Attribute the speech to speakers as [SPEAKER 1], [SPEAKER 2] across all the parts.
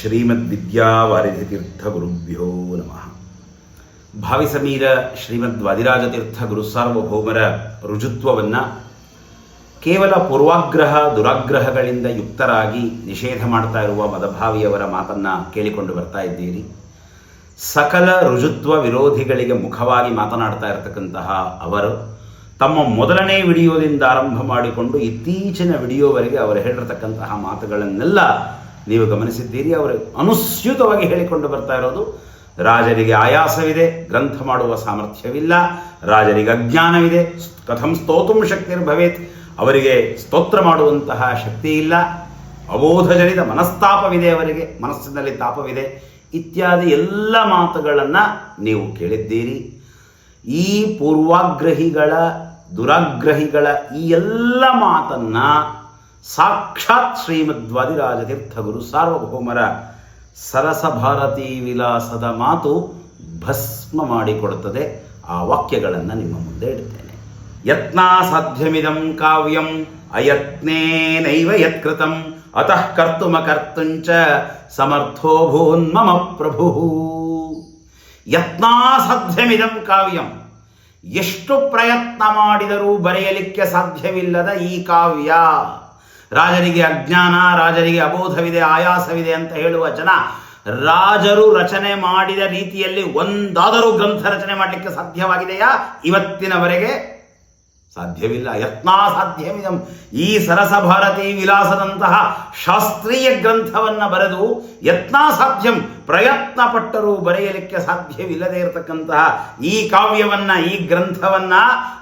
[SPEAKER 1] ಶ್ರೀಮದ್ವಿದ್ಯಾವಾರಿಧಿತೀರ್ಥಗುರುಭ್ಯೋ ನಮಃ. ಭಾವಿಸಮೀರ ಶ್ರೀಮದ್ ವಾದಿರಾಜತೀರ್ಥ ಗುರು ಸಾರ್ವಭೌಮರ ರುಜುತ್ವವನ್ನು ಕೇವಲ ಪೂರ್ವಾಗ್ರಹ, ದುರಾಗ್ರಹಗಳಿಂದ ಯುಕ್ತರಾಗಿ ನಿಷೇಧ ಮಾಡ್ತಾ ಇರುವ ಮದಭಾವಿಯವರ ಮಾತನ್ನು ಕೇಳಿಕೊಂಡು ಬರ್ತಾ ಇದ್ದೀರಿ. ಸಕಲ ರುಜುತ್ವ ವಿರೋಧಿಗಳಿಗೆ ಮುಖವಾಗಿ ಮಾತನಾಡ್ತಾ ಇರತಕ್ಕಂತಹ ಅವರು ತಮ್ಮ ಮೊದಲನೇ ವಿಡಿಯೋದಿಂದ ಆರಂಭ ಮಾಡಿಕೊಂಡು ಇತ್ತೀಚಿನ ವಿಡಿಯೋವರೆಗೆ ಅವರು ಹೇಳಿರತಕ್ಕಂತಹ ಮಾತುಗಳನ್ನೆಲ್ಲ ನೀವು ಗಮನಿಸಿದ್ದೀರಿ, ಅವರು ಅನುಸ್ಯೂತವಾಗಿ ಹೇಳಿಕೊಂಡು ಬರ್ತಾ ಇರೋದು, ರಾಜರಿಗೆ ಆಯಾಸವಿದೆ, ಗ್ರಂಥ ಮಾಡುವ ಸಾಮರ್ಥ್ಯವಿಲ್ಲ, ರಾಜರಿಗೆ ಅಜ್ಞಾನವಿದೆ, ಕಥಂ ಸ್ತೋತುಂ ಶಕ್ತಿರ್ಭವೇತ್ ಅವರಿಗೆ ಸ್ತೋತ್ರ ಮಾಡುವಂತಹ ಶಕ್ತಿ ಇಲ್ಲ ಅಬೋಧಜನಿತ ಮನಸ್ತಾಪವಿದೆ ಅವರಿಗೆ, ಮನಸ್ಸಿನಲ್ಲಿ ತಾಪವಿದೆ, ಇತ್ಯಾದಿ ಎಲ್ಲ ಮಾತುಗಳನ್ನು ನೀವು ಕೇಳಿದ್ದೀರಿ. ಈ ಪೂರ್ವಾಗ್ರಹಿಗಳ, ದುರಾಗ್ರಹಿಗಳ ಈ ಎಲ್ಲ ಮಾತನ್ನ ಸಾಕ್ಷಾತ್ ಶ್ರೀಮದ್ವಾದಿರಾಜತೀರ್ಥ ಗುರು ಸಾರ್ವಭೌಮರ ಸರಸ ಭಾರತೀ ವಿಲಾಸದ ಮಾತು ಭಸ್ಮ ಮಾಡಿಕೊಡುತ್ತದೆ. ಆ ವಾಕ್ಯಗಳನ್ನು ನಿಮ್ಮ ಮುಂದೆ ಇಡುತ್ತೇನೆ ಯತ್ನಾ ಸಾಧ್ಯಮಿದಂ ಕಾವ್ಯಂ ಅಯತ್ನೇನೈವ ಯತ್ಕೃತಂ, ಅತಃ ಕರ್ತುಮಕರ್ತುಂಚ ಸಮರ್ಥೋ ಭೂನ್ಮಮ ಪ್ರಭು. ಯತ್ನಾಸಾಧ್ಯಮಿದಂ ಕಾವ್ಯಂ, ಎಷ್ಟು ಪ್ರಯತ್ನ ಮಾಡಿದರೂ ಬರೆಯಲಿಕ್ಕೆ ಸಾಧ್ಯವಿಲ್ಲದ ಈ ಕಾವ್ಯ. ರಾಜರಿಗೆ ಅಜ್ಞಾನ, ರಾಜರಿಗೆ ಅಬೋಧವಿದೆ, ಆಯಾಸವಿದೆ ಅಂತ ಹೇಳುವ ಜನ ರಾಜರು ರಚನೆ ಮಾಡಿದ ರೀತಿಯಲ್ಲಿ ಒಂದಾದರೂ ಗ್ರಂಥ ರಚನೆ ಮಾಡಲಿಕ್ಕೆ ಸಾಧ್ಯವಾಗಿದೆಯಾ? ಇವತ್ತಿನವರೆಗೆ ಸಾಧ್ಯವಿಲ್ಲ. ಯತ್ನಾ ಸಾಧ್ಯವಿದಂ ಈ ಸರಸ ಭಾರತಿ ವಿಲಾಸದಂತಹ ಶಾಸ್ತ್ರೀಯ ಗ್ರಂಥವನ್ನು ಬರೆದು ಯತ್ನಾ ಸಾಧ್ಯಂ ಪ್ರಯತ್ನ ಪಟ್ಟರೂ ಬರೆಯಲಿಕ್ಕೆ ಸಾಧ್ಯವಿಲ್ಲದೆ ಇರತಕ್ಕಂತಹ ಈ ಕಾವ್ಯವನ್ನ, ಈ ಗ್ರಂಥವನ್ನ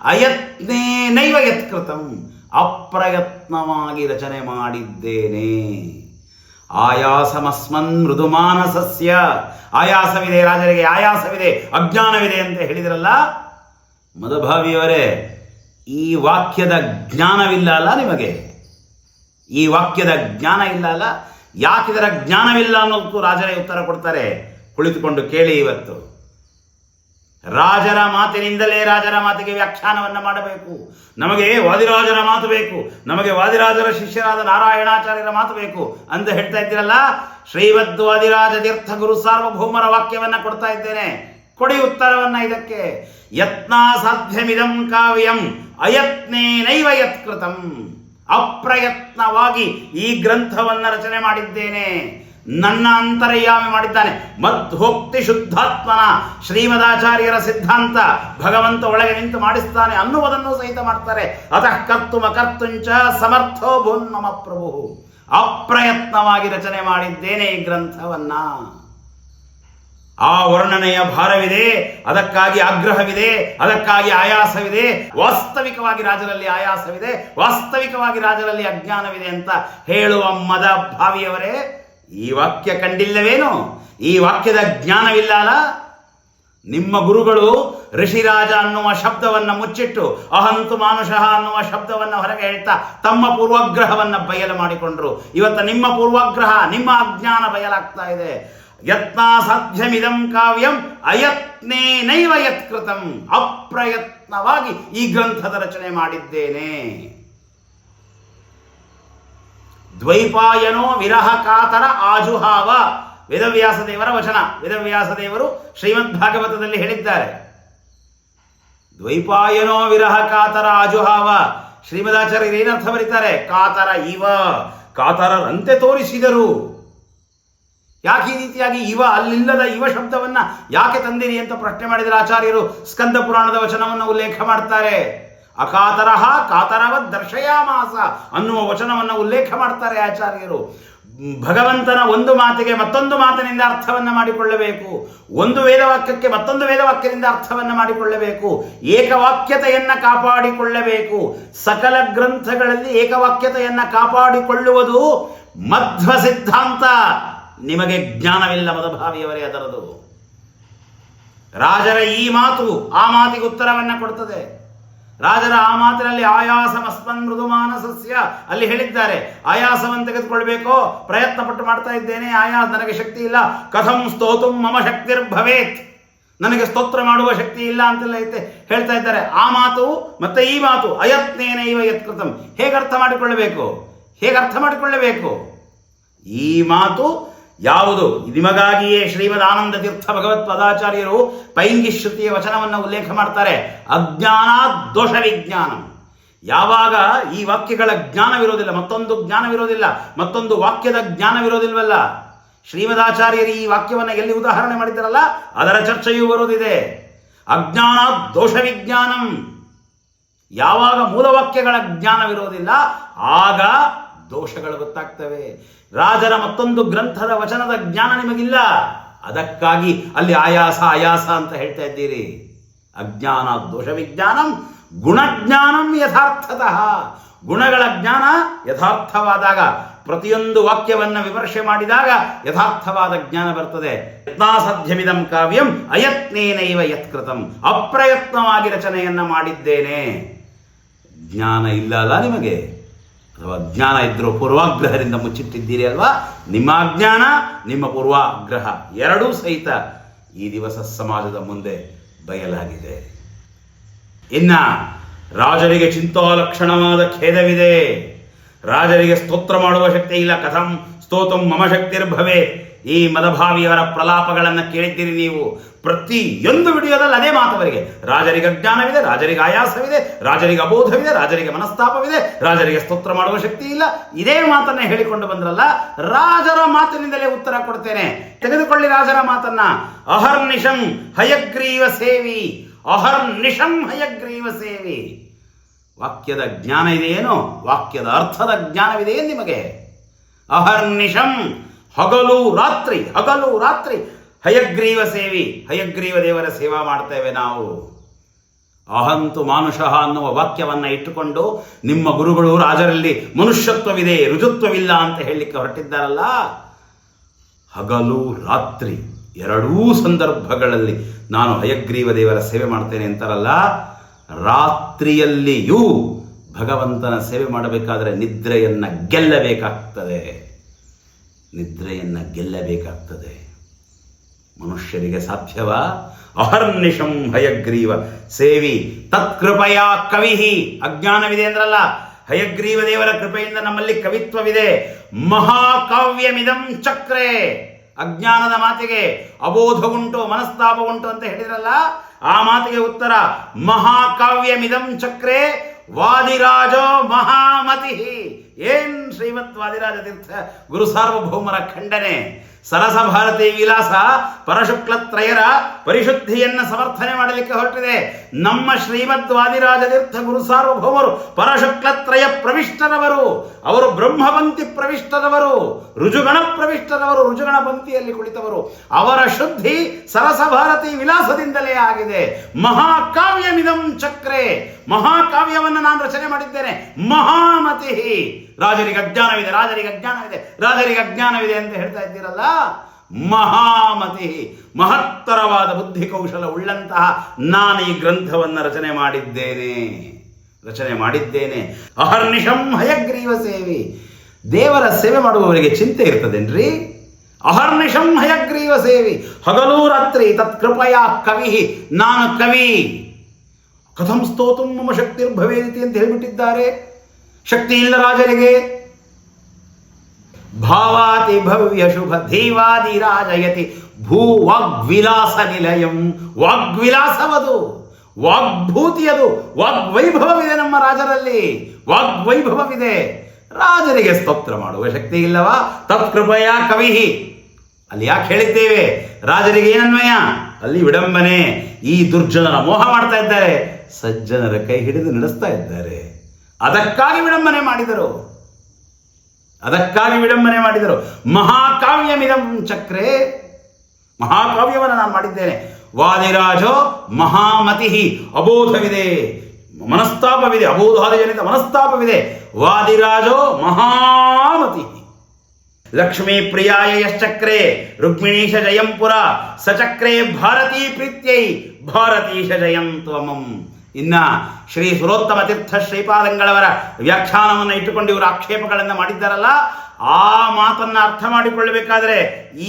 [SPEAKER 1] ಅಯತ್ನೇನೈವ ಯತ್ಕೃತಂ. ಅಪ್ರಯತ್ನವಾಗಿ ರಚನೆ ಮಾಡಿದ್ದೇನೆ. ಆಯಾಸಮಸ್ಮನ್ ಮೃದುಮಾನಸಸ್ಯ. ಆಯಾಸವಿದೆ ರಾಜರಿಗೆ, ಆಯಾಸವಿದೆ, ಅಜ್ಞಾನವಿದೆ ಅಂತ ಹೇಳಿದ್ರಲ್ಲ ಮದಭಾವಿಯವರೇ ಈ ವಾಕ್ಯದ ಜ್ಞಾನವಿಲ್ಲ ಅಲ್ಲ ನಿಮಗೆ? ಈ ವಾಕ್ಯದ ಜ್ಞಾನ ಇಲ್ಲ ಅಲ್ಲ? ಯಾಕಿದರ ಜ್ಞಾನವಿಲ್ಲ ಅನ್ನೋದಕ್ಕೂ ರಾಜರೇ ಉತ್ತರ ಕೊಡ್ತಾರೆ. ಕುಳಿತುಕೊಂಡು ಕೇಳಿ ಇವತ್ತು. ರಾಜರ ಮಾತಿನಿಂದಲೇ ರಾಜರ ಮಾತಿಗೆ ವ್ಯಾಖ್ಯಾನವನ್ನು ಮಾಡಬೇಕು. ನಮಗೆ ವಾದಿರಾಜರ ಮಾತು ಬೇಕು. ನಮಗೆ ವಾದಿರಾಜರ ಶಿಷ್ಯರಾದ ನಾರಾಯಣಾಚಾರ್ಯರ ಮಾತು ಬೇಕು ಅಂತ ಹೇಳ್ತಾ ಇದ್ದೀರಲ್ಲ? ಶ್ರೀಮದ್ ವಾದಿರಾಜ ತೀರ್ಥ ಗುರು ಸಾರ್ವಭೌಮರ ವಾಕ್ಯವನ್ನ ಕೊಡ್ತಾ ಇದ್ದೇನೆ. ಕೊಡಿ ಉತ್ತರವನ್ನ ಇದಕ್ಕೆ. ಯತ್ನ ಸಾಧ್ಯಮಿದಂ ಕಾವ್ಯಂ ಅಯತ್ನೇನೈವ ಯತ್ಕೃತಂ. ಅಪ್ರಯತ್ನವಾಗಿ ಈ ಗ್ರಂಥವನ್ನ ರಚನೆ ಮಾಡಿದ್ದೇನೆ. ನನ್ನ ಅಂತರ್ಯಾಮಿ ಮಾಡಿದ್ದಾನೆ. ಮದ್ಹೋಕ್ತಿ ಶುದ್ಧಾತ್ಮನ, ಶ್ರೀಮದಾಚಾರ್ಯರ ಸಿದ್ಧಾಂತ, ಭಗವಂತ ಒಳಗೆ ನಿಂತು ಮಾಡಿಸ್ತಾನೆ ಅನ್ನುವುದನ್ನು ಸಹಿತ ಮಾಡ್ತಾರೆ. ಅತಃ ಕರ್ತು ಮಕರ್ತುಂಚ ಸಮರ್ಥೋ ಭೂನ್ ನಮ ಪ್ರಭು. ಅಪ್ರಯತ್ನವಾಗಿ ರಚನೆ ಮಾಡಿದ್ದೇನೆ ಈ ಗ್ರಂಥವನ್ನ. ಆ ವರ್ಣನೆಯ ಭಾರವಿದೆ, ಅದಕ್ಕಾಗಿ ಆಗ್ರಹವಿದೆ, ಅದಕ್ಕಾಗಿ ಆಯಾಸವಿದೆ, ವಾಸ್ತವಿಕವಾಗಿ ರಾಜರಲ್ಲಿ ಆಯಾಸವಿದೆ, ವಾಸ್ತವಿಕವಾಗಿ ರಾಜರಲ್ಲಿ ಅಜ್ಞಾನವಿದೆ ಅಂತ ಹೇಳುವ ಮದ ಭಾವಿಯವರೇ ಈ ವಾಕ್ಯ ಕಂಡಿಲ್ಲವೇನು? ಈ ವಾಕ್ಯದ ಜ್ಞಾನವಿಲ್ಲ ಅಲ್ಲ ನಿಮ್ಮ ಗುರುಗಳು ಋಷಿರಾಜ ಅನ್ನುವ ಶಬ್ದವನ್ನು ಮುಚ್ಚಿಟ್ಟು ಅಹಂತು ಮಾನುಷಃ ಅನ್ನುವ ಶಬ್ದವನ್ನು ಹೊರಗೆ ಹೇಳ್ತಾ ತಮ್ಮ ಪೂರ್ವಗ್ರಹವನ್ನು ಬಯಲು ಮಾಡಿಕೊಂಡ್ರು. ಇವತ್ತು ನಿಮ್ಮ ಪೂರ್ವಗ್ರಹ, ನಿಮ್ಮ ಅಜ್ಞಾನ ಬಯಲಾಗ್ತಾ ಇದೆ. ಯತ್ನಾ ಸಾಧ್ಯಮಿದಂ ಕಾವ್ಯಂ ಅಯತ್ನೇನೈವ ಯತ್ಕೃತಂ ಅಪ್ರಯತ್ನವಾಗಿ ಈ ಗ್ರಂಥದ ರಚನೆ ಮಾಡಿದ್ದೇನೆ. ದ್ವೈಪಾಯನೋ ವಿರಹ ಕಾತರ ಆಜುಹಾವ. ವೇದವ್ಯಾಸ ದೇವರ ವಚನ. ವೇದವ್ಯಾಸ ದೇವರು ಶ್ರೀಮದ್ ಭಾಗವತದಲ್ಲಿ ಹೇಳಿದ್ದಾರೆ. ದ್ವೈಪಾಯನೋ ವಿರಹ ಕಾತರ ಆಜುಹಾವ. ಶ್ರೀಮದಾಚಾರ್ಯರು ಏನರ್ಥ ಬರೀತಾರೆ? ಕಾತರ ಇವ. ಕಾತರರಂತೆ ತೋರಿಸಿದರು. ಯಾಕೆ ಈ ರೀತಿಯಾಗಿ ಇವ ಅಲ್ಲಿಲ್ಲದ ಇವ ಶಬ್ದವನ್ನ ಯಾಕೆ ತಂದಿರಿ ಅಂತ ಪ್ರಶ್ನೆ ಮಾಡಿದರೆ ಆಚಾರ್ಯರು ಸ್ಕಂದ ಪುರಾಣದ ವಚನವನ್ನು ಉಲ್ಲೇಖ ಮಾಡ್ತಾರೆ. ಅಕಾತರಹ ಕಾತರವತ್ ದರ್ಶಯಾಮಾಸ ಅನ್ನುವ ವಚನವನ್ನು ಉಲ್ಲೇಖ ಮಾಡ್ತಾರೆ ಆಚಾರ್ಯರು. ಭಗವಂತನ ಒಂದು ಮಾತಿಗೆ ಮತ್ತೊಂದು ಮಾತಿನಿಂದ ಅರ್ಥವನ್ನು ಮಾಡಿಕೊಳ್ಳಬೇಕು. ಒಂದು ವೇದವಾಕ್ಯಕ್ಕೆ ಮತ್ತೊಂದು ವೇದವಾಕ್ಯದಿಂದ ಅರ್ಥವನ್ನು ಮಾಡಿಕೊಳ್ಳಬೇಕು. ಏಕವಾಕ್ಯತೆಯನ್ನು ಕಾಪಾಡಿಕೊಳ್ಳಬೇಕು. ಸಕಲ ಗ್ರಂಥಗಳಲ್ಲಿ ಏಕವಾಕ್ಯತೆಯನ್ನು ಕಾಪಾಡಿಕೊಳ್ಳುವುದು ಮಧ್ವ ಸಿದ್ಧಾಂತ. ನಿಮಗೆ ಜ್ಞಾನವಿಲ್ಲ ಮದಭಾವಿಯವರೇ ಅದರದು. ರಾಜರ ಈ ಮಾತು ಆ ಮಾತಿಗೆ ಉತ್ತರವನ್ನು ಕೊಡ್ತದೆ. ರಾಜರ ಆ ಮಾತಿನಲ್ಲಿ ಆಯಾಸ ಮಸ್ಮನ್ ಮೃದು ಮಾನಸಸ್ಯ ಅಲ್ಲಿ ಹೇಳಿದ್ದಾರೆ, ಆಯಾಸವನ್ನು ತೆಗೆದುಕೊಳ್ಬೇಕು? ಪ್ರಯತ್ನ ಪಟ್ಟು ಮಾಡ್ತಾ ಇದ್ದೇನೆ ಆಯಾಸ ನನಗೆ ಶಕ್ತಿ ಇಲ್ಲ. ಕಥಂ ಸ್ತೋತು ಮಮ ಶಕ್ತಿರ್ಭವೇತ್. ನನಗೆ ಸ್ತೋತ್ರ ಮಾಡುವ ಶಕ್ತಿ ಇಲ್ಲ ಅಂತೆಲ್ಲ ಐತೆ, ಹೇಳ್ತಾ ಇದ್ದಾರೆ. ಆ ಮಾತು ಮತ್ತೆ ಈ ಮಾತು ಅಯತ್ನೇನ ಇವ ಯತ್ಕೃತಂ. ಹೇಗೆ ಅರ್ಥ ಮಾಡಿಕೊಳ್ಳಬೇಕು? ಹೇಗೆ ಅರ್ಥ ಮಾಡಿಕೊಳ್ಳಬೇಕು? ಈ ಮಾತು ಯಾವುದು? ನಿಮಗಾಗಿಯೇ ಶ್ರೀಮದ್ ಆನಂದ ತೀರ್ಥ ಭಗವತ್ ಪದಾಚಾರ್ಯರು ಪೈಂಗಿ ಶ್ರುತಿಯ ವಚನವನ್ನು ಉಲ್ಲೇಖ ಮಾಡ್ತಾರೆ. ಅಜ್ಞಾನ ದೋಷ ವಿಜ್ಞಾನ ಯಾವಾಗ ಈ ವಾಕ್ಯಗಳ ಜ್ಞಾನವಿರೋದಿಲ್ಲ ಮತ್ತೊಂದು ಜ್ಞಾನವಿರೋದಿಲ್ಲ ಮತ್ತೊಂದು ವಾಕ್ಯದ ಜ್ಞಾನವಿರೋದಿಲ್ವಲ್ಲ ಶ್ರೀಮದಾಚಾರ್ಯರು ಈ ವಾಕ್ಯವನ್ನು ಎಲ್ಲಿ ಉದಾಹರಣೆ ಮಾಡಿದ್ದಾರಲ್ಲ? ಅದರ ಚರ್ಚೆಯೂ ಬರೋದಿದೆ ಅಜ್ಞಾನ ದೋಷ ವಿಜ್ಞಾನಂ ಯಾವಾಗ ಮೂಲವಾಕ್ಯಗಳ ಜ್ಞಾನವಿರೋದಿಲ್ಲ ಆಗ ದೋಷಗಳು ಗೊತ್ತಾಗ್ತವೆ. ರಾಜರ ಮತ್ತೊಂದು ಗ್ರಂಥದ ವಚನದ ಜ್ಞಾನ ನಿಮಗಿಲ್ಲ. ಅದಕ್ಕಾಗಿ ಅಲ್ಲಿ ಆಯಾಸ ಆಯಾಸ ಅಂತ ಹೇಳ್ತಾ ಇದ್ದೀರಿ. ಅಜ್ಞಾನ ದೋಷ ವಿಜ್ಞಾನಂ ಗುಣಜ್ಞಾನಂ ಯಥಾರ್ಥತಃ. ಗುಣಗಳ ಜ್ಞಾನ ಯಥಾರ್ಥವಾದಾಗ, ಪ್ರತಿಯೊಂದು ವಾಕ್ಯವನ್ನು ವಿಮರ್ಶೆ ಮಾಡಿದಾಗ ಯಥಾರ್ಥವಾದ ಜ್ಞಾನ ಬರ್ತದೆ. ಯತ್ನಾಸಧ್ಯಮಿದಂ ಕಾವ್ಯಂ, ಅಯತ್ನೇನೈವ ಯತ್ಕೃತಂ. ಅಪ್ರಯತ್ನವಾಗಿ ರಚನೆಯನ್ನ ಮಾಡಿದ್ದೇನೆ. ಜ್ಞಾನ ಇಲ್ಲ ಅಲ್ಲ ನಿಮಗೆ? ಅಥವಾ ಜ್ಞಾನ ಇದ್ದರೂ ಪೂರ್ವಾಗ್ರಹದಿಂದ ಮುಚ್ಚಿಟ್ಟಿದ್ದೀರಿ ಅಲ್ವಾ? ನಿಮ್ಮ ಅಜ್ಞಾನ ನಿಮ್ಮ ಪೂರ್ವಾಗ್ರಹ ಎರಡೂ ಸಹಿತ ಈ ದಿವಸ ಸಮಾಜದ ಮುಂದೆ ಬಯಲಾಗಿದೆ. ಇನ್ನ ರಾಜರಿಗೆ ಚಿಂತಾಲಕ್ಷಣವಾದ ಖೇದವಿದೆ. ರಾಜರಿಗೆ ಸ್ತೋತ್ರ ಮಾಡುವ ಶಕ್ತಿ ಇಲ್ಲ. ಕಥಂ ಸ್ತೋತಂ ಮಮ ಶಕ್ತಿರ್ಭವೆ. ಈ ಮದಭಾವಿಯವರ ಪ್ರಲಾಪಗಳನ್ನು ಕೇಳಿದ್ದೀರಿ ನೀವು. ಪ್ರತಿಯೊಂದು ವಿಡಿಯೋದಲ್ಲಿ ಅದೇ ಮಾತವರಿಗೆ. ರಾಜರಿಗೆ ಅಜ್ಞಾನವಿದೆ ರಾಜರಿಗೆ ಆಯಾಸವಿದೆ, ರಾಜರಿಗೆ ಅಬೋಧವಿದೆ, ರಾಜರಿಗೆ ಮನಸ್ತಾಪವಿದೆ, ರಾಜರಿಗೆ ಸ್ತೋತ್ರ ಮಾಡುವ ಶಕ್ತಿ ಇಲ್ಲ ಇದೇ ಮಾತನ್ನ ಹೇಳಿಕೊಂಡು ಬಂದ್ರಲ್ಲ, ರಾಜರ ಮಾತಿನಿಂದಲೇ ಉತ್ತರ ಕೊಡ್ತೇನೆ. ತೆಗೆದುಕೊಳ್ಳಿ ರಾಜರ ಮಾತನ್ನ. ಅಹರ್ನಿಶಂ ಹಯಗ್ರೀವ ಸೇವಿ, ಅಹರ್ನಿಶಂ ಹಯಗ್ರೀವ ಸೇವಿ. ವಾಕ್ಯದ ಜ್ಞಾನ ಇದೆಯೇನು? ವಾಕ್ಯದ ಅರ್ಥದ ಜ್ಞಾನವಿದೆಯೇ ನಿಮಗೆ? ಅಹರ್ನಿಶಂ ಹಗಲು ರಾತ್ರಿ ಹಗಲು ರಾತ್ರಿ. ಹಯಗ್ರೀವ ಸೇವಿ, ಹಯಗ್ರೀವ ದೇವರ ಸೇವಾ ಮಾಡ್ತೇವೆ ನಾವು. ಅಹಂತು ಮಾನುಷಃ ಅನ್ನುವ ವಾಕ್ಯವನ್ನ ಇಟ್ಟುಕೊಂಡು ನಿಮ್ಮ ಗುರುಗಳು ರಾಜರಲ್ಲಿ ಮನುಷ್ಯತ್ವವಿದೆ ರುಜುತ್ವವಿಲ್ಲ ಅಂತ ಹೇಳಲಿಕ್ಕೆ ಹೊರಟಿದ್ದಾರಲ್ಲ? ಹಗಲು ರಾತ್ರಿ ಎರಡೂ ಸಂದರ್ಭಗಳಲ್ಲಿ ನಾನು ಹಯಗ್ರೀವ ದೇವರ ಸೇವೆ ಮಾಡ್ತೇನೆ ಅಂತಾರಲ್ಲ? ರಾತ್ರಿಯಲ್ಲಿಯೂ ಭಗವಂತನ ಸೇವೆ ಮಾಡಬೇಕಾದರೆ ನಿದ್ರೆಯನ್ನು ಗೆಲ್ಲಬೇಕಾಗ್ತದೆ. ನಿದ್ರೆಯನ್ನ ಗೆಲ್ಲಬೇಕಾಗ್ತದೆ. ಮನುಷ್ಯರಿಗೆ ಸಾಧ್ಯವಾ? ಅಹರ್ನಿಶಂ ಹಯಗ್ರೀವ ಸೇವಿ ತತ್ಕೃಪಯ ಕವಿಹಿ. ಅಜ್ಞಾನವಿದೆ ಅಂದ್ರಲ್ಲ, ಹಯಗ್ರೀವ ದೇವರ ಕೃಪೆಯಿಂದ ನಮ್ಮಲ್ಲಿ ಕವಿತ್ವವಿದೆ. ಮಹಾಕಾವ್ಯಮಿದಂ ಚಕ್ರೆ. ಅಜ್ಞಾನದ ಮಾತಿಗೆ ಅಬೋಧ ಉಂಟು, ಮನಸ್ತಾಪ ಉಂಟು ಅಂತ ಹೇಳಿದ್ರಲ್ಲ, ಆ ಮಾತಿಗೆ ಉತ್ತರ ಮಹಾಕಾವ್ಯಮಿದಂ ಚಕ್ರೆ. ವಾದಿರಾಜೋ ಮಹಾಮತಿ. ಏನ್ ಶ್ರೀಮತ್ ವಾದಿರಾಜ ತೀರ್ಥ? ಗುರು ಸಾರ್ವಭೌಮರ ಖಂಡನೆ. ಸರಸ ಭಾರತಿ ವಿಲಾಸ ಪರಶುಕ್ಲತ್ರಯರ ಪರಿಶುದ್ಧಿಯನ್ನ ಸಮರ್ಥನೆ ಮಾಡಲಿಕ್ಕೆ ಹೊರಟಿದೆ. ನಮ್ಮ ಶ್ರೀಮದ್ ವಾದಿರಾಜ ತೀರ್ಥ ಗುರು ಸಾರ್ವಭೌಮರು ಪರಶುಕ್ಲತ್ರಯ ಪ್ರವಿಷ್ಟರವರು ಅವರು ಬ್ರಹ್ಮಪಂಕ್ತಿ ಪ್ರವಿಷ್ಟದವರು ರುಜುಗಣ ಪ್ರವಿಷ್ಟರವರು ರುಜುಗಣ ಪಂಕ್ತಿಯಲ್ಲಿ ಕುಳಿತವರು. ಅವರ ಶುದ್ಧಿ ಸರಸ ಭಾರತಿ ವಿಲಾಸದಿಂದಲೇ ಆಗಿದೆ. ಮಹಾಕಾವ್ಯಮಿದಂ ಚಕ್ರೆ. ಮಹಾಕಾವ್ಯವನ್ನು ನಾನು ರಚನೆ ಮಾಡಿದ್ದೇನೆ. ಮಹಾಮತಿ ರಾಜರಿಗೆ ಅಜ್ಞಾನವಿದೆ ರಾಜರಿಗೆ ಅಜ್ಞಾನವಿದೆ ರಾಜರಿಗೆ ಅಜ್ಞಾನವಿದೆ ಅಂತ ಹೇಳ್ತಾ ಇದ್ದೀರಲ್ಲ? ಮಹಾಮತಿ ಮಹತ್ತರವಾದ ಬುದ್ಧಿ ಕೌಶಲ ಉಳ್ಳಂತಹ ನಾನು ಈ ಗ್ರಂಥವನ್ನು ರಚನೆ ಮಾಡಿದ್ದೇನೆ. ರಚನೆ ಮಾಡಿದ್ದೇನೆ. ಅಹರ್ನಿಶಂ ಹಯಗ್ರೀವ ಸೇವಿ. ದೇವರ ಸೇವೆ ಮಾಡುವವರಿಗೆ ಚಿಂತೆ ಇರ್ತದೇನ್ರಿ? ಅಹರ್ನಿಶಂ ಹಯಗ್ರೀವ ಸೇವಿ. ಹಗಲೂ ರಾತ್ರಿ ತತ್ಕೃಪಯ ಕವಿ. ನಾನು ಕವಿ. ಕಥಂ ಸ್ತೋತು ಮಮ ಶಕ್ತಿರ್ಭವೇದಿತಿ ಅಂತ ಹೇಳಿಬಿಟ್ಟಿದ್ದಾರೆ. ಶಕ್ತಿ ಇಲ್ಲ ರಾಜನಿಗೆ. ಭಾವಾತಿ ಭವ್ಯ ಶುಭ ಧೀವಾದಿ ರಾಜಯತಿ. ಭೂ ವಾಗ್ವಿಲಾಸ ನಿಲಯಂ. ವಾಗ್ವಿಲಾಸವದು. ವಾಗ್ಭೂತಿಯದು. ವಾಗ್ವೈಭವವಿದೆ ನಮ್ಮ ರಾಜರಲ್ಲಿ. ವಾಗ್ವೈಭವವಿದೆ. ರಾಜರಿಗೆ ಸ್ತೋತ್ರ ಮಾಡುವ ಶಕ್ತಿ ಇಲ್ಲವಾ? ತತ್ಕೃಪಯ ಕವಿಹಿ. ಅಲ್ಲಿ ಯಾಕೆ ಹೇಳಿದ್ದೇವೆ? ರಾಜರಿಗೆ ಏನನ್ವಯ? ಅಲ್ಲಿ ವಿಡಂಬನೆ. ಈ ದುರ್ಜನರ ಮೋಹ ಮಾಡ್ತಾ ಇದ್ದಾರೆ. ಸಜ್ಜನರ ಕೈ ಹಿಡಿದು ನಡೆಸ್ತಾ ಇದ್ದಾರೆ. ಅದಕ್ಕಾಗಿ ವಿಡಂಬನೆ ಮಾಡಿದರು. ಅದಕ್ಕಾಗಿ ವಿಡಂಬನೆ ಮಾಡಿದರು. ಮಹಾಕಾವ್ಯಮಿದಂ ಚಕ್ರೆ. ಮಹಾಕಾವ್ಯವನ್ನು ನಾನು ಮಾಡಿದ್ದೇನೆ. ವಾದಿರಾಜೋ ಮಹಾಮತಿ ಅಬೋಧವಿದೆ. ಮನಸ್ತಾಪವಿದೆ. ಅಬೋಧಾದಿಜನಿತ ಮನಸ್ತಾಪವಿದೆ. ವಾದಿರಾಜೋ ಮಹಾಮತಿ ಲಕ್ಷ್ಮೀ ಪ್ರಿಯಾಯ ಯಶ್ಚಕ್ರೆ ರುಕ್ಮಿಣೀಶ ಜಯಂಪುರ. ಸಚಕ್ರೆ ಭಾರತೀ ಪ್ರೀತ್ಯೈ. ಭಾರತೀಶ ಜಯಂ ತ್ವಮಂ ಇನ್ನ ಶ್ರೀ ಸುರೋತ್ತಮ ತೀರ್ಥ ಶ್ರೀಪಾದಂಗಳವರ ವ್ಯಾಖ್ಯಾನವನ್ನು ಇಟ್ಟುಕೊಂಡು ಇವರು ಆಕ್ಷೇಪಗಳನ್ನು ಮಾಡಿದ್ದಾರಲ್ಲ, ಆ ಮಾತನ್ನು ಅರ್ಥ ಮಾಡಿಕೊಳ್ಳಬೇಕಾದ್ರೆ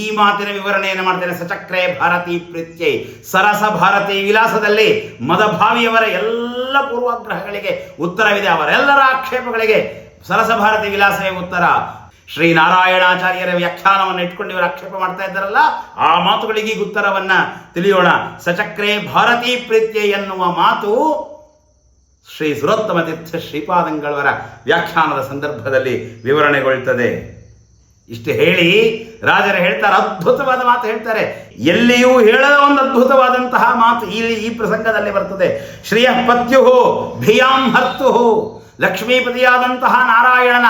[SPEAKER 1] ಈ ಮಾತಿನ ವಿವರಣೆಯನ್ನು ಮಾಡ್ತೇನೆ. ಸಚಕ್ರೆ ಭಾರತೀ ಪ್ರೀತ್ಯೈ. ಸರಸ ಭಾರತಿ ವಿಲಾಸದಲ್ಲಿ ಮದಭಾವಿಯವರ ಎಲ್ಲ ಪೂರ್ವಾಗ್ರಹಗಳಿಗೆ ಉತ್ತರವಿದೆ. ಅವರೆಲ್ಲರ ಆಕ್ಷೇಪಗಳಿಗೆ ಸರಸ ಭಾರತಿ ವಿಲಾಸವೇ ಉತ್ತರ. ಶ್ರೀನಾರಾಯಣಾಚಾರ್ಯರ ವ್ಯಾಖ್ಯಾನವನ್ನು ಇಟ್ಕೊಂಡು ಇವರು ಆಕ್ಷೇಪ ಮಾಡ್ತಾ ಇದ್ದಾರಲ್ಲ, ಆ ಮಾತುಗಳಿಗೆ ಉತ್ತರವನ್ನ ತಿಳಿಯೋಣ. ಸಚಕ್ರೆ ಭಾರತೀ ಪ್ರೀತ್ಯ ಎನ್ನುವ ಮಾತು ಶ್ರೀ ಸುರೋತ್ತಮ ತೀರ್ಥ ಶ್ರೀಪಾದಂಗಳವರ ವ್ಯಾಖ್ಯಾನದ ಸಂದರ್ಭದಲ್ಲಿ ವಿವರಣೆಗೊಳ್ಳುತ್ತದೆ ಇಷ್ಟು ಹೇಳಿ ರಾಜರು ಹೇಳ್ತಾರೆ, ಅದ್ಭುತವಾದ ಮಾತು ಹೇಳ್ತಾರೆ. ಎಲ್ಲಿಯೂ ಹೇಳದ ಒಂದು ಅದ್ಭುತವಾದಂತಹ ಮಾತು ಇಲ್ಲಿ ಈ ಪ್ರಸಂಗದಲ್ಲಿ ಬರ್ತದೆ. ಶ್ರೀಯ ಪತ್ಯುಹು ಭಿಯಾಂ ಹರ್ತು ಲಕ್ಷ್ಮೀಪತಿಯಾದಂತಹ ನಾರಾಯಣನ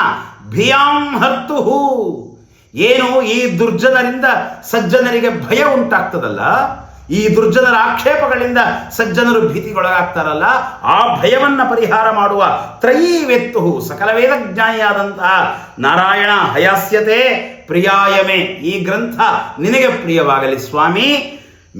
[SPEAKER 1] ಭಿಯಾಂ ಹರ್ತು ಏನು ಈ ದುರ್ಜನರಿಂದ ಸಜ್ಜನರಿಗೆ ಭಯ ಉಂಟಾಗ್ತದಲ್ಲ, ಈ ದುರ್ಜನರ ಆಕ್ಷೇಪಗಳಿಂದ ಸಜ್ಜನರು ಭೀತಿಗೊಳಗಾಗ್ತಾರಲ್ಲ, ಆ ಭಯವನ್ನು ಪರಿಹಾರ ಮಾಡುವ ತ್ರಯೀವೆತ್ತು ಸಕಲ ವೇದಜ್ಞಾನಿಯಾದಂತಹ ನಾರಾಯಣ ಹಯಾಸ್ಯತೆ ಪ್ರಿಯಾಯಮೆ. ಈ ಗ್ರಂಥ ನಿನಗೆ ಪ್ರಿಯವಾಗಲಿ ಸ್ವಾಮಿ.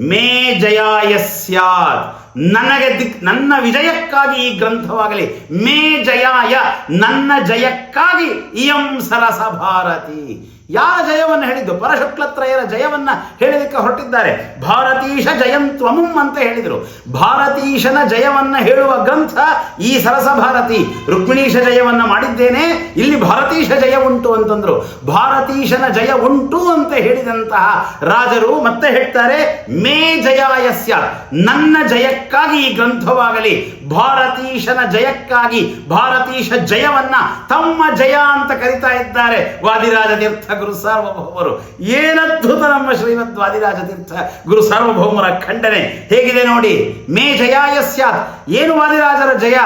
[SPEAKER 1] ಮೇ ಜಯಾಯ ಸ್ಯಾತ್. ನನಗೆ ದಿಕ್ ನನ್ನ ವಿಜಯಕ್ಕಾಗಿ ಈ ಗ್ರಂಥವಾಗಲಿ. ಮೇ ಜಯಾಯ, ನನ್ನ ಜಯಕ್ಕಾಗಿ ಇಯಂ ಸರಸ ಭಾರತಿ. ಯಾರ ಜಯವನ್ನು ಹೇಳಿದ್ದು? ಪರಶುಕ್ಲತ್ರಯರ ಜಯವನ್ನ ಹೇಳಲಿಕ್ಕೆ ಹೊರಟಿದ್ದಾರೆ. ಭಾರತೀಶ ಜಯಂತ್ವಮಂ ಅಂತ ಹೇಳಿದರು. ಭಾರತೀಶನ ಜಯವನ್ನ ಹೇಳುವ ಗ್ರಂಥ ಈ ಸರಸ ಭಾರತಿ. ರುಕ್ಮಿಣೀಶ ಜಯವನ್ನ ಮಾಡಿದ್ದೇನೆ, ಇಲ್ಲಿ ಭಾರತೀಶ ಜಯ ಉಂಟು ಅಂತಂದ್ರು. ಭಾರತೀಶನ ಜಯ ಉಂಟು ಅಂತ ಹೇಳಿದಂತಹ ರಾಜರು ಮತ್ತೆ ಹೇಳ್ತಾರೆ, ಮೇ ಜಯಾಯಸ್ಯ, ನನ್ನ ಜಯಕ್ಕಾಗಿ ಈ ಗ್ರಂಥವಾಗಲಿ. ಭಾರತೀಶನ ಜಯಕ್ಕಾಗಿ ಭಾರತೀಶ ಜಯವನ್ನ ತಮ್ಮ ಜಯ ಅಂತ ಕರಿತಾ ಇದ್ದಾರೆ. ವಾದಿರಾಜ ತೀರ್ಥ ಗುರು ಸಾರ್ವಭೌಮರು. ಏನದ್ಭುತ ನಮ್ಮ ಶ್ರೀಮದ್ ವಾದಿರಾಜ ತೀರ್ಥ ಗುರು ಸಾರ್ವಭೌಮರ ಖಂಡನೆ ಹೇಗಿದೆ ನೋಡಿ? ಮೇ ಜಯ ಏನು ವಾದಿರಾಜರ ಜಯ?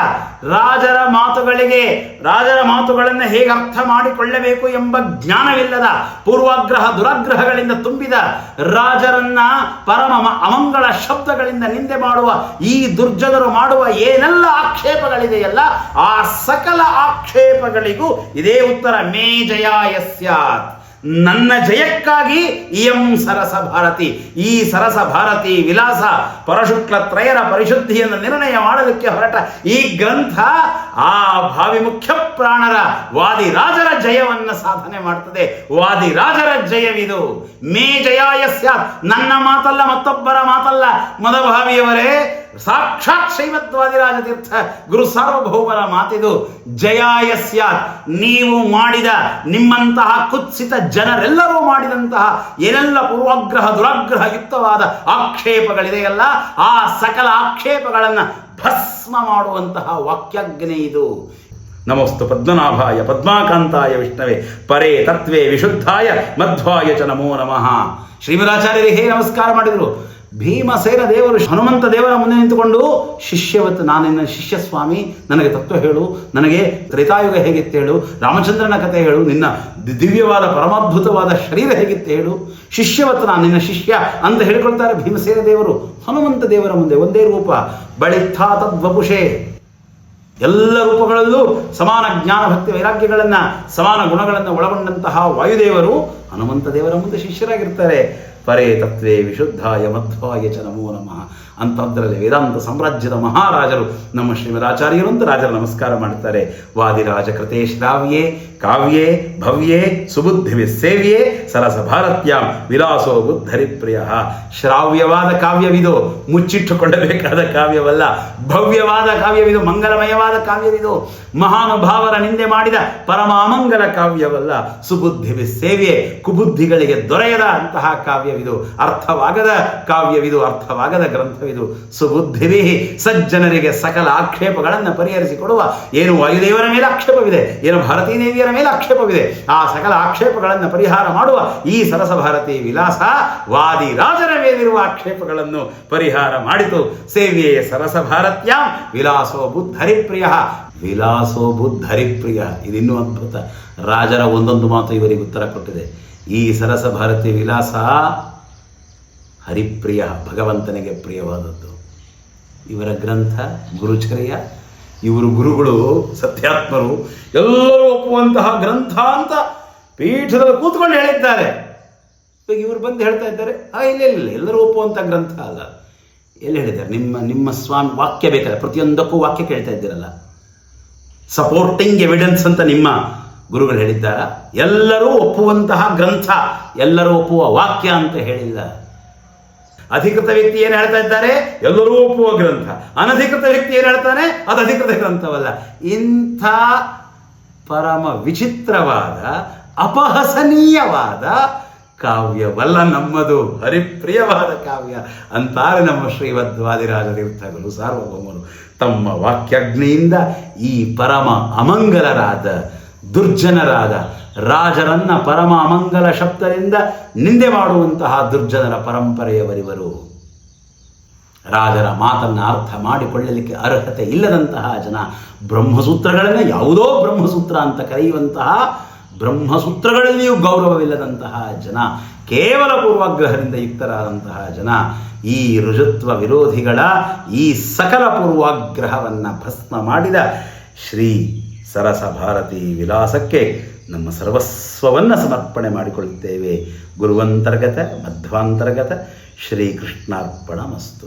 [SPEAKER 1] ರಾಜರ ಮಾತುಗಳಿಗೆ, ರಾಜರ ಮಾತುಗಳನ್ನು ಹೇಗೆ ಅರ್ಥ ಮಾಡಿಕೊಳ್ಳಬೇಕು ಎಂಬ ಜ್ಞಾನವಿಲ್ಲದ ಪೂರ್ವಾಗ್ರಹ ದುರಾಗ್ರಹಗಳಿಂದ ತುಂಬಿದ ರಾಜರನ್ನ ಪರಮ ಅಮಂಗಳ ಶಬ್ದಗಳಿಂದ ನಿಂದೆ ಮಾಡುವ ಈ ದುರ್ಜನರು ಮಾಡುವ ಏನೆಲ್ಲ ಆಕ್ಷೇಪಗಳಿದೆಯಲ್ಲ, ಆ ಸಕಲ ಆಕ್ಷೇಪಗಳಿಗೂ ಇದೇ ಉತ್ತರ, ಮೇ ಜಯಾಯ ನನ್ನ ಜಯಕ್ಕಾಗಿ ಇಯಂ ಸರಸ ಭಾರತಿ. ಈ ಸರಸ ಭಾರತಿ ವಿಲಾಸ, ಪರಶುಕ್ಲ ತ್ರಯರ ಪರಿಶುದ್ಧಿಯನ್ನು ನಿರ್ಣಯ ಮಾಡಲಿಕ್ಕೆ ಹೊರಟ ಈ ಗ್ರಂಥ ಆ ಭಾವಿ ಮುಖ್ಯ ಪ್ರಾಣರ ವಾದಿ ರಾಜರ ಜಯವನ್ನ ಸಾಧನೆ ಮಾಡ್ತದೆ. ವಾದಿ ರಾಜರ ಜಯವಿದು. ಮೇ ಜಯಾಯ ನನ್ನ ಮಾತಲ್ಲ, ಮತ್ತೊಬ್ಬರ ಮಾತಲ್ಲ. ಮದಭಾವಿಯವರೇ ಸಾಕ್ಷಾತ್ ಶೈವತ್ವಾದಿರಾಜ ತೀರ್ಥ ಗುರು ಸಾರ್ವಭೌಮರ ಮಾತಿದು ಜಯಾಯ ಸ್ಯಾತ್. ನೀವು ಮಾಡಿದ ನಿಮ್ಮಂತಹ ಕುತ್ಸಿತ ಜನರೆಲ್ಲರೂ ಮಾಡಿದಂತಹ ಏನೆಲ್ಲ ಪೂರ್ವಗ್ರಹ, ದುರಾಗ್ರಹ, ಯುಕ್ತವಾದ ಆಕ್ಷೇಪಗಳಿದೆಯಲ್ಲ, ಆ ಸಕಲ ಆಕ್ಷೇಪಗಳನ್ನು ಭಸ್ಮ ಮಾಡುವಂತಹ ವಾಕ್ಯಾಗ್ನೆ ಇದು. ನಮಸ್ತು ಪದ್ಮನಾಭಾಯ, ಪದ್ಮಾಕಾಂತಾಯ ವಿಷ್ಣವೇ, ಪರೇ ತತ್ವೇ ವಿಶುದ್ಧಾಯ ಮಧ್ವಾಯ ಚ ನಮೋ ನಮಃ. ಶ್ರೀಮದಾಚಾರ್ಯರಿಗೆ ಹೇಗೆ ನಮಸ್ಕಾರ ಮಾಡಿದರು. ಭೀಮಸೇನ ದೇವರು ಹನುಮಂತ ದೇವರ ಮುಂದೆ ನಿಂತುಕೊಂಡು ಶಿಷ್ಯವತ್ತು ನಾನಿನ್ನ ಶಿಷ್ಯ ಸ್ವಾಮಿ, ನನಗೆ ತತ್ವ ಹೇಳು, ನನಗೆ ತ್ರೇತಾಯುಗ ಹೇಗಿತ್ತು ಹೇಳು ರಾಮಚಂದ್ರನ ಕಥೆ ಹೇಳು, ನಿನ್ನ ದಿವ್ಯವಾದ ಪರಮಾದ್ಭುತವಾದ ಶರೀರ ಹೇಗಿತ್ತು ಹೇಳು ಶಿಷ್ಯವತ್ತು ನಾನು ನಿನ್ನ ಶಿಷ್ಯ ಅಂತ ಹೇಳ್ಕೊಳ್ತಾರೆ ಭೀಮಸೇನ ದೇವರು. ಹನುಮಂತ ದೇವರ ಮುಂದೆ ಒಂದೇ ರೂಪ ಬಳಿತ್ಥಾ ತದ್ವಪುಷೆ ಎಲ್ಲ ರೂಪಗಳಲ್ಲೂ ಸಮಾನ ಜ್ಞಾನ, ಭಕ್ತಿ, ವೈರಾಗ್ಯಗಳನ್ನು, ಸಮಾನ ಗುಣಗಳನ್ನು ಒಳಗೊಂಡಂತಹ ವಾಯುದೇವರು ಹನುಮಂತ ದೇವರ ಮುಂದೆ ಶಿಷ್ಯರಾಗಿರ್ತಾರೆ. ಪರೇ ತತ್ವೇ ವಿಶುದ್ಧಾಯ ಮಧ್ವಾಯ ಚ ನಮೋ ನಮಃ. ಅಂಥದ್ರಲ್ಲಿ ವೇದಾಂತ ಸಾಮ್ರಾಜ್ಯದ ಮಹಾರಾಜರು ನಮ್ಮ ಶ್ರೀಮದಾಚಾರ್ಯರು ಅಂತ ರಾಜರು ನಮಸ್ಕಾರ ಮಾಡ್ತಾರೆ. ವಾದಿರಾಜ ಕೃತೆ ಶ್ರಾವ್ಯೇ ಕಾವ್ಯೇ, ಭವ್ಯೇ ಸುಬುದ್ಧಿ ಸೇವ್ಯೇ, ಸರಸ ಭಾರತ್ಯಾಂ, ವಿಲಾಸೋ ಬುದ್ಧರಿ ಪ್ರಿಯ ಶ್ರಾವ್ಯವಾದ ಕಾವ್ಯವಿದು, ಮುಚ್ಚಿಟ್ಟುಕೊಳ್ಳಬೇಕಾದ ಕಾವ್ಯವಲ್ಲ, ಭವ್ಯವಾದ ಕಾವ್ಯವಿದು, ಮಂಗಲಮಯವಾದ ಕಾವ್ಯವಿದು, ಮಹಾನುಭಾವರ ನಿಂದೆ ಮಾಡಿದ ಪರಮ ಅಮಂಗಲ ಕಾವ್ಯವಲ್ಲ ಸುಬುದ್ಧಿ ಸೇವ್ಯೆ, ಕುಬುದ್ಧಿಗಳಿಗೆ ದೊರೆಯದ ಅಂತಹ ಕಾವ್ಯವಿದು, ಅರ್ಥವಾಗದ ಕಾವ್ಯವಿದು, ಅರ್ಥವಾಗದ ಗ್ರಂಥವಿದು, ಸುಬುದ್ಧಿವಿ ಸಜ್ಜನರಿಗೆ ಸಕಲ ಆಕ್ಷೇಪಗಳನ್ನು ಪರಿಹರಿಸಿಕೊಡುವ, ಏನು ವಾಯುದೇವರ ಮೇಲೆ ಆಕ್ಷೇಪವಿದೆ, ಏನು ಭಾರತೀ ದೇವಿಯರ ಮೇಲೆ ಆಕ್ಷೇಪವಿದೆ. ಆ ಸಕಲ ಆಕ್ಷೇಪಗಳನ್ನು ಪರಿಹಾರ ಮಾಡುವ ಈ ಸರಸ ಭಾರತಿ ವಿಲಾಸ ವಾದಿ ರಾಜರ ಮೇಲಿರುವ ಆಕ್ಷೇಪಗಳನ್ನು ಪರಿಹಾರ ಮಾಡಿತು. ಸೇವೆಯೇ ಸರಸ ಭಾರತ್ಯಾಂ ವಿಲಾಸೋ ಬುದ್ಧರಿಪ್ರಿಯ. ವಿಲಾಸೋ ಬುದ್ಧರಿಪ್ರಿಯ. ಇದಿನ್ನೂ ಅದ್ಭುತ. ರಾಜರ ಒಂದೊಂದು ಮಾತು ಇವರಿಗೆ ಉತ್ತರ ಕೊಟ್ಟಿದೆ. ಈ ಸರಸ ಭಾರತಿ ವಿಲಾಸ ಹರಿಪ್ರಿಯ, ಭಗವಂತನಿಗೆ ಪ್ರಿಯವಾದದ್ದು. ಇವರ ಗ್ರಂಥ ಗುರುಚರ್ಯ ಇವರು ಗುರುಗಳು, ಸತ್ಯಾತ್ಮರು, ಎಲ್ಲರೂ ಒಪ್ಪುವಂತಹ ಗ್ರಂಥ ಅಂತ ಪೀಠದಲ್ಲಿ ಕೂತ್ಕೊಂಡು ಹೇಳಿದ್ದಾರೆ. ಇವಾಗ ಇವರು ಬಂದು ಹೇಳ್ತಾ ಇದ್ದಾರೆ, ಆ, ಇಲ್ಲ ಇಲ್ಲ ಎಲ್ಲರೂ ಒಪ್ಪುವಂಥ ಗ್ರಂಥ ಅಲ್ಲ. ಎಲ್ಲಿ ಹೇಳಿದ್ದಾರೆ? ನಿಮ್ಮ ನಿಮ್ಮ ಸ್ವಾಮಿ ವಾಕ್ಯ ಬೇಕಲ್ಲ, ಪ್ರತಿಯೊಂದಕ್ಕೂ ವಾಕ್ಯ ಕೇಳ್ತಾ ಇದ್ದೀರಲ್ಲ. ಸಪೋರ್ಟಿಂಗ್ ಎವಿಡೆನ್ಸ್ ಅಂತ ನಿಮ್ಮ ಗುರುಗಳು ಹೇಳಿದ್ದಾರ? ಎಲ್ಲರೂ ಒಪ್ಪುವಂತಹ ಗ್ರಂಥ, ಎಲ್ಲರೂ ಒಪ್ಪುವ ವಾಕ್ಯ ಅಂತ ಹೇಳಿಲ್ಲ. ಅಧಿಕೃತ ವ್ಯಕ್ತಿ ಏನು ಹೇಳ್ತಾ ಇದ್ದಾರೆ? ಎಲ್ಲರೂ ಒಪ್ಪುವ ಗ್ರಂಥ. ಅನಧಿಕೃತ ವ್ಯಕ್ತಿ ಏನು ಹೇಳ್ತಾನೆ? ಅದು ಅಧಿಕೃತ ಗ್ರಂಥವಲ್ಲ. ಇಂಥ ಪರಮ ವಿಚಿತ್ರವಾದ, ಅಪಹಸನೀಯವಾದ ಕಾವ್ಯವಲ್ಲ ನಮ್ಮದು. ಹರಿಪ್ರಿಯವಾದ ಕಾವ್ಯ. ಅಂತಾರೆ ನಮ್ಮ ಶ್ರೀವದ್ವಾದಿರಾಜ ತೀರ್ಥಗಳು ಸಾರ್ವಭೌಮರು. ತಮ್ಮ ವಾಕ್ಯಾಗ್ನಿಯಿಂದ ಈ ಪರಮ ಅಮಂಗಲರಾದ, ದುರ್ಜನರಾದ ರಾಜರನ್ನ ಪರಮ ಅಮಂಗಲ ಶಬ್ದದಿಂದ ನಿಂದೆ ಮಾಡುವಂತಹ ದುರ್ಜನರ ಪರಂಪರೆಯವರಿವರು. ರಾಜರ ಮಾತನ್ನು ಅರ್ಥ ಮಾಡಿಕೊಳ್ಳಲಿಕ್ಕೆ ಅರ್ಹತೆ ಇಲ್ಲದಂತಹ ಜನ ಬ್ರಹ್ಮಸೂತ್ರಗಳನ್ನು ಯಾವುದೋ ಬ್ರಹ್ಮಸೂತ್ರ ಅಂತ ಕರೆಯುವಂತಹ ಬ್ರಹ್ಮಸೂತ್ರಗಳಲ್ಲಿಯೂ ಗೌರವವಿಲ್ಲದಂತಹ ಜನ, ಕೇವಲ ಪೂರ್ವಾಗ್ರಹದಿಂದ ಯುಕ್ತರಾದಂತಹ ಜನ, ಈ ರುಜುತ್ವ ವಿರೋಧಿಗಳ ಈ ಸಕಲ ಪೂರ್ವಾಗ್ರಹವನ್ನು ಭಸ್ಮ ಮಾಡಿದ ಶ್ರೀ ಸರಸ ಭಾರತಿ ವಿಲಾಸಕ್ಕೆ ನಮ್ಮ ಸರ್ವಸ್ವವನ್ನು ಸಮರ್ಪಣೆ ಮಾಡಿಕೊಳ್ಳುತ್ತೇವೆ. ಗುರುವಂತರ್ಗತ ಮಧ್ವಾಂತರ್ಗತ ಶ್ರೀಕೃಷ್ಣಾರ್ಪಣ ಮಸ್ತು